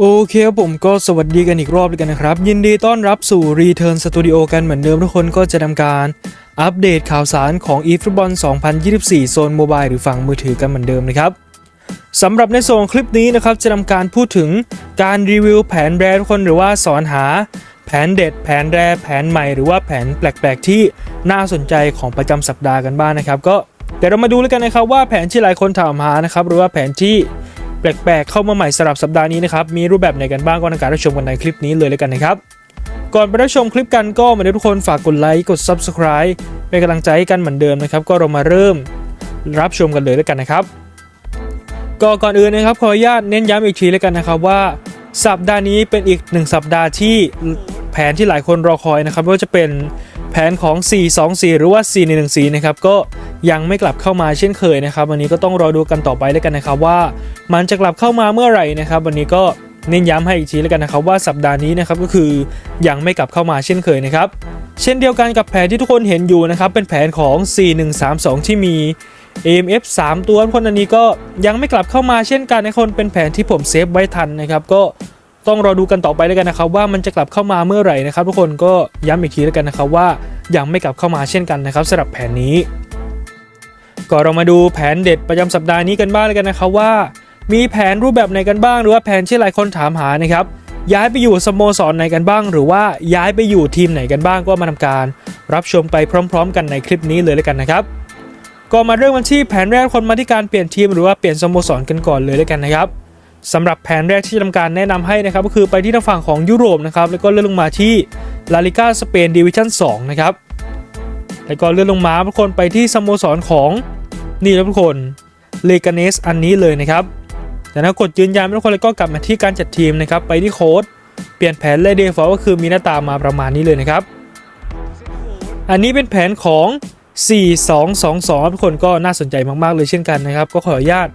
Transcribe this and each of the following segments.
โอเคครับผมก็สวัสดีกันอีกรอบเลยกันนะครับ ยินดีต้อนรับสู่ Return Studio กันเหมือนเดิมทุกคนก็จะทำการ อัปเดตข่าวสารของ eFootball 2024 โซนโมบายหรือฝั่งมือถือกันเหมือนเดิมนะครับสำหรับในโซนคลิปนี้นะครับ จะทำการพูดถึงการรีวิวแผนแรทุกคนหรือว่าสอนหา แผนเด็ด แผนแรแผนใหม่หรือว่าแผนแปลกๆ ที่น่าสนใจของประจำสัปดาห์กันบ้างนะครับ ก็เดี๋ยวเรามาดูแล้วกันนะครับว่าแผนที่หลายคนถามหานะครับหรือว่าแผนที่ แปลกๆ เข้ามาใหม่สำหรับสัปดาห์นี้นะครับ มีรูปแบบไหนกันบ้างก็ในการรับชมกันในคลิปนี้เลยแล้วกันนะครับ ก่อนไปรับชมคลิปกันก็มาเดี๋ยวทุกคนฝากกดไลค์กด Subscribe เป็นกำลังใจให้กันเหมือนเดิมนะครับ ก็เรามาเริ่มรับชมกันเลยแล้วกันนะครับก็ก่อนอื่นนะครับขออนุญาตเน้นย้ำอีกทีแล้วกันนะครับว่า สัปดาห์นี้เป็นอีกหนึ่งสัปดาห์ที่แผนที่หลายคนรอคอยนะครับไม่ว่าจะเป็น แผนของ 424 หรือว่า 4114 นะครับ ก็ยังไม่กลับเข้ามาเช่นเคยนะครับ วันนี้ก็ต้องรอดูกันต่อไปแล้วกันนะครับว่า มันจะกลับเข้ามาเมื่อไหร่นะครับ วันนี้ก็เน้นย้ำให้อีกทีแล้วกันนะครับว่าสัปดาห์นี้นะครับก็คือยังไม่กลับเข้ามาเช่นเคยนะครับเช่นเดียวกันกับแผนที่ทุกคนเห็นอยู่นะครับเป็นแผนของ 4132 ที่มี AMF 3 ตัวคนอันนี้ก็ยังไม่กลับเข้ามาเช่นกันนะคนเป็นแผนที่ผมเซฟไว้ทันนะครับก็ ต้องรอดูกันต่อไปแล้วกันนะครับว่ามันจะกลับเข้ามาเมื่อไหร่นะครับ ทุกคนก็ย้ำอีกทีแล้วกันนะครับว่ายังไม่กลับเข้ามาเช่นกันนะครับสำหรับแผนนี้ ก็เรามาดูแผนเด็ดประจำสัปดาห์นี้กันบ้างแล้วกันนะครับว่า มีแผนรูปแบบไหนกันบ้าง หรือว่าแผนที่หลายคนถามหานะครับย้ายไปอยู่สโมสรไหนกันบ้าง หรือว่าย้ายไปอยู่ทีมไหนกันบ้างก็มาทำการ รับชมไปพร้อม ๆ กันในคลิปนี้เลยแล้วกันนะครับก็มาเริ่มกันที่แผนแรกคนมาที่การเปลี่ยนทีมหรือว่าเปลี่ยนสโมสรกันก่อนเลยแล้วกันนะครับ สำหรับแผนแรกที่จะทำการแนะนำให้นะครับก็คือไปที่ทางฝั่งของยุโรปนะครับแล้วก็เลื่อนลงมาที่ลาลิก้าสเปนดิวิชั่น2นะครับแล้วก็เลื่อนลงมาทุกคนไปที่สโมสรของนี่นะทุกคนเลกาเนสอันนี้เลยนะครับจากนั้นกดยืนยันทุกคนแล้วก็กลับมาที่การจัดทีมนะครับไปที่โค้ดเปลี่ยนแผนเลยเดฟอก็คือมีหน้าตามาประมาณนี้เลยนะครับ อันนี้เป็นแผนของ 4222ทุกคนก็น่าสนใจมากๆเลยเช่นกันนะครับ ก็ขออนุญาต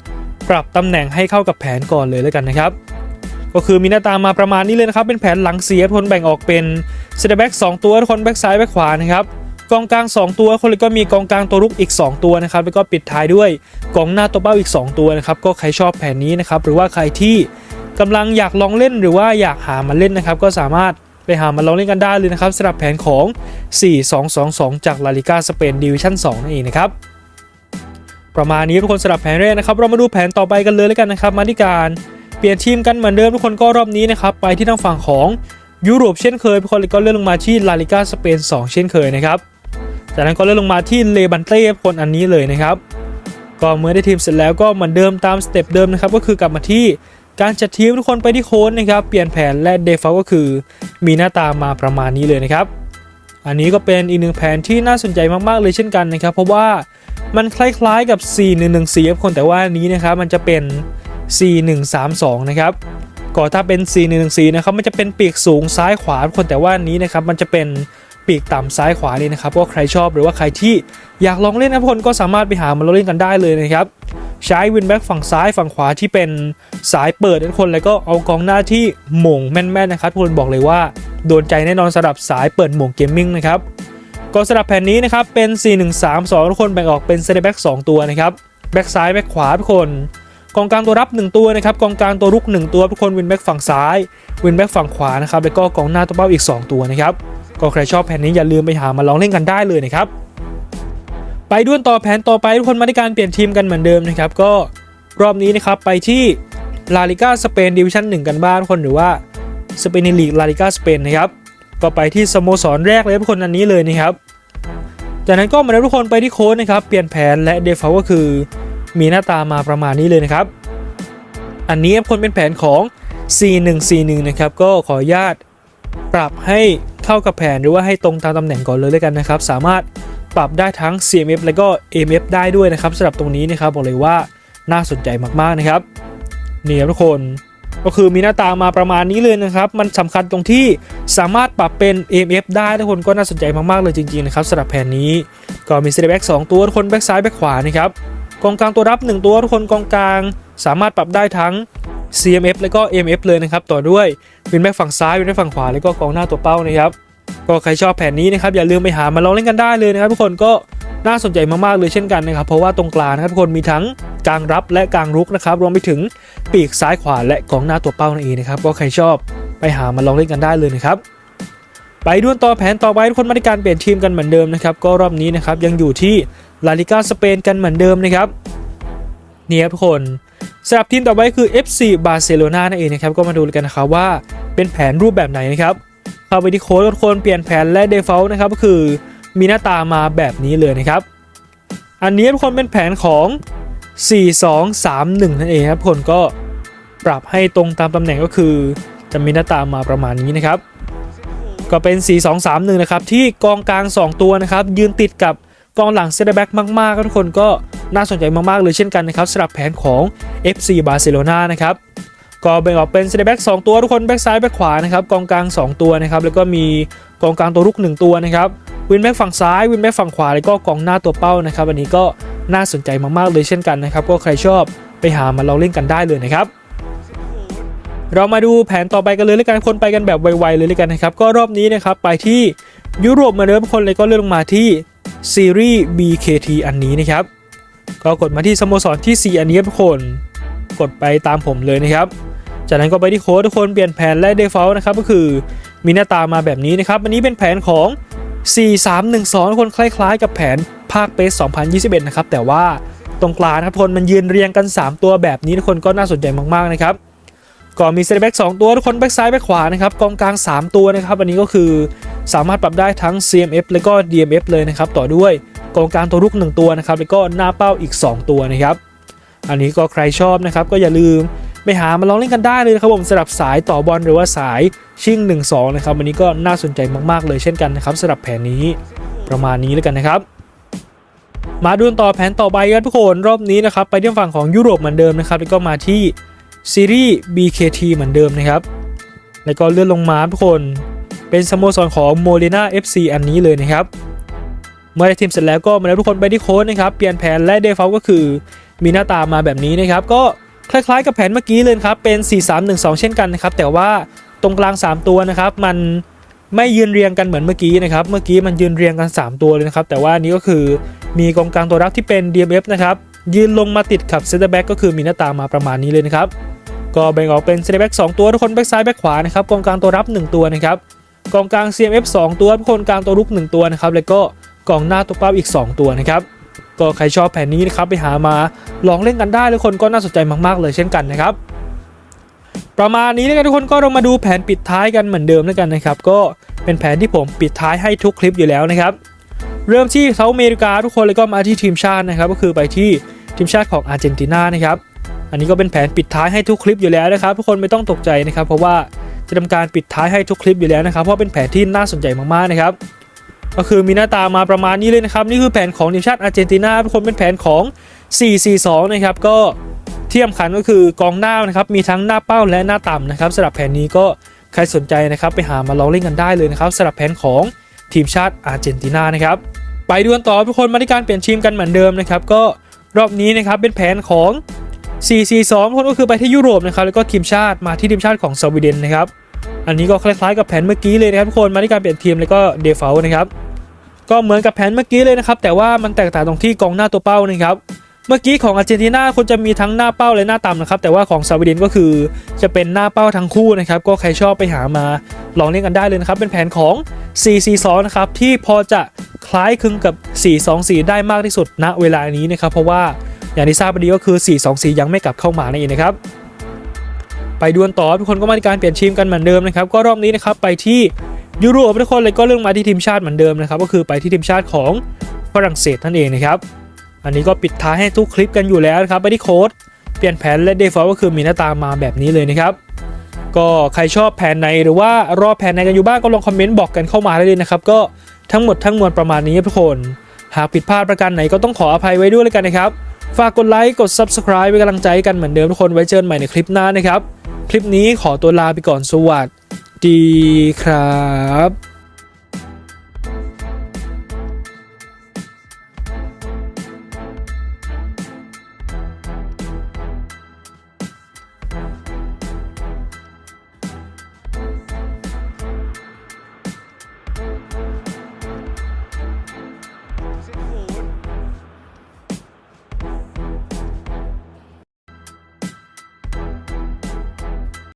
ปรับตำแหน่งให้เข้ากับแผนก่อนเลยแล้วกันนะครับ ก็คือมีหน้าตามาประมาณนี้เลยนะครับ เป็นแผนหลังเสียทนแบ่งออกเป็นเซตแบ็ก2ตัวคนแบ็กซ้ายแบ็กขวานะครับกองกลาง 2 ตัวคนเลยก็มีกองกลางตัวรุกอีก 2 ตัวนะครับแล้วก็ปิดท้ายด้วยกองหน้าตัวเป้าอีก 2 ตัวนะครับก็ใครชอบแผนนี้นะครับหรือว่าใครที่กำลังอยากลองเล่นหรือว่าอยากหามาเล่นนะครับก็สามารถไปหามาลองเล่นกันได้เลยนะครับสำหรับแผนของ 4222 จากลาลิกาสเปนดิวิชั่น2นั่นเองนะครับ ประมาณนี้ทุกคนสำหรับแผนแรกนะครับ เรามาดูแผนต่อไปกันเลยแล้วกันนะครับ มาที่การเปลี่ยนทีมกันเหมือนเดิมทุกคนก็รอบนี้นะครับไปที่ทางฝั่งของยุโรปเช่นเคยทุกคนก็เลื่อนลงมาที่ลาลิกาสเปน2 เช่นเคยนะครับจากนั้นก็เลื่อนลงมาที่เลบันเต้คนอันนี้เลยนะครับก็เมื่อได้ทีมเสร็จแล้วก็เหมือนเดิมตามสเต็ปเดิมนะครับก็คือกลับมาที่การจัดทีมทุกคนไปที่โค้ดนะครับเปลี่ยนแผนและเดฟก็คือมีหน้าตามาประมาณนี้เลยนะครับอันนี้ก็เป็นอีกหนึ่งแผนที่น่าสนใจมากๆเลยเช่นกันนะครับ เพราะว่า มันคล้ายๆกับ 4114ครับคนแต่ว่านี้นะครับมันจะเป็น 4132 นะครับก็ถ้าเป็น 4114 นะครับมันจะเป็นปีกสูงซ้ายขวาทุกคนแต่ว่านี้นะครับมันจะเป็นปีกต่ำซ้ายขวาเลยนะครับก็ใครชอบหรือว่าใครที่อยากลองเล่นนะทุกคนก็สามารถไปหามาลองเล่นกันได้เลยนะครับใช้วินแบ็กฝั่งซ้ายฝั่งขวาที่เป็นสายเปิดทุกคนแล้วก็เอากองหน้าที่หม่งแม่นๆนะครับทุกคนบอกเลยว่า โดนใจแน่นอนสำหรับสายเปิดหม่งเกมมิ่งนะครับ ก็สำหรับแผ่นนี้นะครับเป็น 4132 ทุกคนแบ่งออกเป็นเซนเตอร์แบ็ก2ตัวนะครับแบ็กซ้ายแบ็กขวาทุกคนกองกลางตัวรับ 1 ตัวนะครับกองกลางตัวรุก 1 ตัวทุกคนวินแบ็กฝั่งซ้ายวินแบ็กฝั่งขวานะครับแล้วก็กองหน้าตัวเป้าอีก 2 ตัวนะครับก็ใครชอบแผนนี้อย่าลืมไปหามาลองเล่นกันได้เลยนะครับไปด้วนต่อแผนต่อไปทุกคนมาในการเปลี่ยนทีมกันเหมือนเดิมนะครับก็รอบนี้นะครับไปที่ลาลิก้าสเปนดิวิชั่น1กันบ้างทุกคนหรือว่าสเปนลีกลาลิก้าสเปนนะครับก็ไปที่สโมสรแรกเลยทุกคนอันนี้เลยนะครับ จากนั้นก็มาแล้วทุกคนไปที่โค้ดนะครับ เปลี่ยนแผนและเดฟอก็คือ มีหน้าตามาประมาณนี้เลยนะครับ อันนี้คนเป็นแผนของ 4141 นะครับ ก็ขออนุญาตปรับให้เข้ากับแผนหรือว่าให้ตรงตามตำแหน่งก่อนเลยแล้วกันนะครับ สามารถปรับได้ทั้ง CMF และก็ AMF ได้ด้วยนะครับสำหรับตรงนี้นะครับบอกเลยว่าน่าสนใจมากๆนะครับนี่ครับทุกคน ก็คือมีหน้าตามาประมาณนี้เลยนะครับ มันสำคัญตรงที่สามารถปรับเป็น AMF ได้ทุกคนก็น่าสนใจมาก ๆ เลยจริง ๆ นะครับสำหรับแผนนี้ ก็มีเซตแบ็กสองตัวทุกคนแบ็กซ้ายแบ็กขวานะครับกองกลางตัวรับ 1 ตัวทุกคนกองกลาง สามารถปรับได้ทั้ง CMF แล้วก็ AMF เลยนะครับต่อด้วยวินแบ็กฝั่งซ้ายวินแบ็กฝั่งขวาแล้วก็กองหน้าตัวเป้านะครับก็ใครชอบแผนนี้นะครับอย่าลืมไปหามาลองเล่นกันได้เลยนะครับทุกคนก็ น่าสนใจมากๆเลยเช่นกันนะครับ เพราะว่าตรงกลางนะครับทุกคนมีทั้งกลางรับและกลางรุกนะครับรวมไปถึงปีกซ้ายขวาและกองหน้าตัวเป้านั่นเองนะครับก็ใครชอบไปหามาลองเล่นกันได้เลยนะครับไปด้วนต่อแผนต่อไปทุกคนมาในการเปลี่ยนทีมกันเหมือนเดิมนะครับก็รอบนี้นะครับยังอยู่ที่ลาลิกาสเปนกันเหมือนเดิมนะครับนี่ครับทุกคนสำหรับทีมต่อไปคือ FC บาร์เซโลนานั่นเองนะครับก็มาดูกันนะครับว่าเป็นแผนรูปแบบไหนนะครับเข้าไปที่โค้ดทุกคนเปลี่ยนแผนและ default นะครับก็คือ มีหน้าตามาแบบนี้เลยนะครับ อันนี้ทุกคนเป็นแผนของ 4 2 3 1 นั่นเองครับทุกคนก็ปรับให้ตรงตามตำแหน่งก็คือ จะมีหน้าตามาประมาณนี้นะครับ ก็เป็น 4 2 3 1 นะครับ ที่กองกลาง 2 ตัวนะครับ ยืนติดกับกองหลังเซนเตแบ็กมากๆทุกคนก็น่าสนใจมาก ๆ เลยเช่นกันนะครับสำหรับแผนของ FC บาร์เซโลนานะครับก็แบ่งออกเป็นเซนเตแบ็ก2ตัวทุกคนแบ็กซ้ายแบ็กขวานะครับกองกลาง 2 ตัวนะครับแล้วก็มีกองกลางตัวรุก 1 ตัวนะครับ วินแบ็กฝั่งซ้าย วินแบ็กฝั่งขวาแล้วก็กองหน้าตัวเป้านะครับ อันนี้ก็น่าสนใจมากๆเลยเช่นกันนะครับ ก็ใครชอบไปหามาเราเล่นกันได้เลยนะครับ เรามาดูแผนต่อไปกันเลยแล้วกันคนไปกันแบบไวๆเลยแล้วกันนะครับ ก็รอบนี้นะครับไปที่ยุโรปมาเริ่มคนเลยก็เลื่อนลงมาที่ซีรีส์ BKT อันนี้นะครับ ก็กดมาที่สโมสรที่ 4 อันนี้ทุกคน กดไปตามผมเลยนะครับ จากนั้นก็ไปที่โค้ดทุกคนเปลี่ยนแผนและ default นะครับก็คือมีหน้าตามาแบบนี้นะครับ อันนี้เป็นแผนของ 4312 คนคล้ายๆ กับแผนภาคเปส2021 นะครับ แต่ว่าตรงกลางนะครับทุกคนมันยืนเรียงกัน 3 ตัวแบบนี้ทุกคนก็น่าสนใจมากๆนะครับก็มีเซตแบ็ก2ตัวทุกคนแบ็กซ้ายแบ็กขวานะครับกองกลาง 3 ตัวนะครับอันนี้ก็คือสามารถปรับได้ทั้ง CMF แล้วก็ DMF เลยนะครับต่อด้วยกองกลางตัวรุก 1 ตัวนะครับแล้วก็หน้าเป้าอีก 2 ตัวนะครับอันนี้ก็ใครชอบนะครับก็อย่าลืม ไปหามาลองเล่นกันได้เลยนะครับผมสำหรับสายต่อบอลหรือว่าสายชิ่ง 1-2 นะครับอันนี้ก็น่าสนใจมากๆเลยเช่นกันนะครับสำหรับแผนนี้ประมาณนี้แล้วกันนะครับมาดูต่อแผนต่อไปกันทุกคนรอบนี้นะครับไปที่ฝั่งของยุโรปเหมือนเดิมนะครับแล้วก็มาที่ซีรีส์ BKT เหมือนเดิมนะครับแล้วก็เลื่อนลงมาทุกคน เป็นสโมสรของโมเลนา FC อันนี้เลยนะครับเมื่อได้ทีมเสร็จแล้วก็มาแล้วทุกคนไปที่โค้ดนะครับเปลี่ยนแผนและ default ก็คือมีหน้าตามาแบบนี้นะครับ ก็ คล้ายๆกับแผนเมื่อกี้เลยครับเป็น 4-3-1-2 เช่นกันนะครับแต่ว่าตรงกลาง 3 ตัวนะครับมันไม่ยืนเรียงกันเหมือนเมื่อกี้นะครับเมื่อกี้มันยืนเรียงกัน 3 ตัวเลยนะครับแต่ว่านี้ก็คือมีกองกลางตัวรับที่เป็น DMF นะครับยืนลงมาติดกับเซนเตอร์แบ็กก็คือมีหน้าตามาประมาณนี้เลยนะครับก็แบ่งออกเป็นเซนเตอร์แบ็ก2ตัวทุกคนแบ็กซ้ายแบ็กขวานะครับกองกลางตัวรับ 1 ตัวนะครับกองกลาง CMF 2 ตัวทุกคนกลางตัวรุก 1 ตัวนะครับแล้วก็กองหน้าตัวเป้าอีก 2 ตัวนะครับ ก็ใครชอบแผนนี้นะครับไปหามาลองเล่นกันได้ทุกคนก็น่าสนใจมากๆเลยเช่นกันนะครับประมาณนี้นะครับทุกคนก็เรามาดูแผนปิดท้ายกันเหมือนเดิมแล้วกันนะครับก็เป็นแผนที่ผมปิดท้ายให้ทุกคลิปอยู่แล้วนะครับเริ่มที่เซาท์อเมริกาทุกคนเลยก็มาที่ทีมชาตินะครับก็คือไปที่ทีมชาติของอาร์เจนตินานะครับอันนี้ก็เป็นแผนปิดท้ายให้ทุกคลิปอยู่แล้วนะครับ ทุกคนไม่ต้องตกใจนะครับ เพราะว่าจะทำการปิดท้ายให้ทุกคลิปอยู่แล้วนะครับเพราะเป็นแผนที่น่าสนใจมากๆนะครับ ก็คือมีหน้าตามาประมาณนี้เลยนะครับ นี่คือแผนของทีมชาติอาร์เจนตินาทุกคนเป็นแผนของ 4-4-2 นะครับ ก็ที่สำคัญก็คือกองหน้านะครับ มีทั้งหน้าเป้าและหน้าต่ำนะครับสำหรับแผนนี้ก็ใครสนใจนะครับ ไปหามาลองเล่นกันได้เลยนะครับสำหรับแผนของทีมชาติอาร์เจนตินานะครับ ไปดูกันต่อทุกคนมาที่การเปลี่ยนทีมกันเหมือนเดิมนะครับ ก็รอบนี้นะครับเป็นแผนของ 4-4-2ทุกคนก็คือไปที่ยุโรปนะครับแล้วก็ทีมชาติมาที่ทีมชาติของสวีเดนนะครับ อันนี้ก็คล้ายๆกับแผนเมื่อกี้เลยนะครับทุกคนมาที่การเปลี่ยนทีมแล้วก็เดฟเฟลนะครับ ก็เหมือนกับแผนเมื่อกี้เลยนะครับ แต่ว่ามันแตกต่างตรงที่กองหน้าตัวเป้านะครับเมื่อกี้ของอาร์เจนตินาคุณจะมีทั้งหน้าเป้าและหน้าต่ำนะครับแต่ว่าของสวีเดนก็คือจะเป็นหน้าเป้าทั้งคู่นะครับก็ใครชอบไปหามาลองเล่นกันได้เลยนะครับเป็นแผนของ 4-4-2 นะครับที่พอจะคล้ายคลึงกับ 4-2-4 ได้มากที่สุดณเวลานี้นะครับเพราะว่าอย่างที่ทราบไปดีก็คือ 4-2-4 ยังไม่กลับเข้ามานั่นเองนะครับไปดวลต่อทุกคนก็มาในการเปลี่ยนทีมกันเหมือนเดิมนะครับก็รอบนี้นะครับไปที่ ยุโรปทุกคนเลยก็เรื่องมาที่ทีมชาติเหมือนเดิมนะครับก็คือไปที่ทีมชาติของฝรั่งเศสนั่นเองนะครับอันนี้ก็ปิดท้ายให้ทุกคลิปกันอยู่แล้วนะครับไปที่โค้ดเปลี่ยนแผนและเดฟอลก็คือมีหน้าตามาแบบนี้เลยนะครับก็ใครชอบแผนไหนหรือว่ารอแผนไหนกันอยู่บ้างก็ลองคอมเมนต์บอกกันเข้ามาได้เลยนะครับก็ทั้งหมดทั้งมวลประมาณนี้ทุกคนหากผิดพลาดประการไหนก็ต้องขออภัยไว้ด้วยเลยกันนะครับ ฝากกดไลค์ กด subscribe เป็นกำลังใจกันเหมือนเดิมทุกคนไว้เจอกันใหม่ในคลิปหน้านะครับ คลิปนี้ขอตัวลาไปก่อนสวัส ดีครับ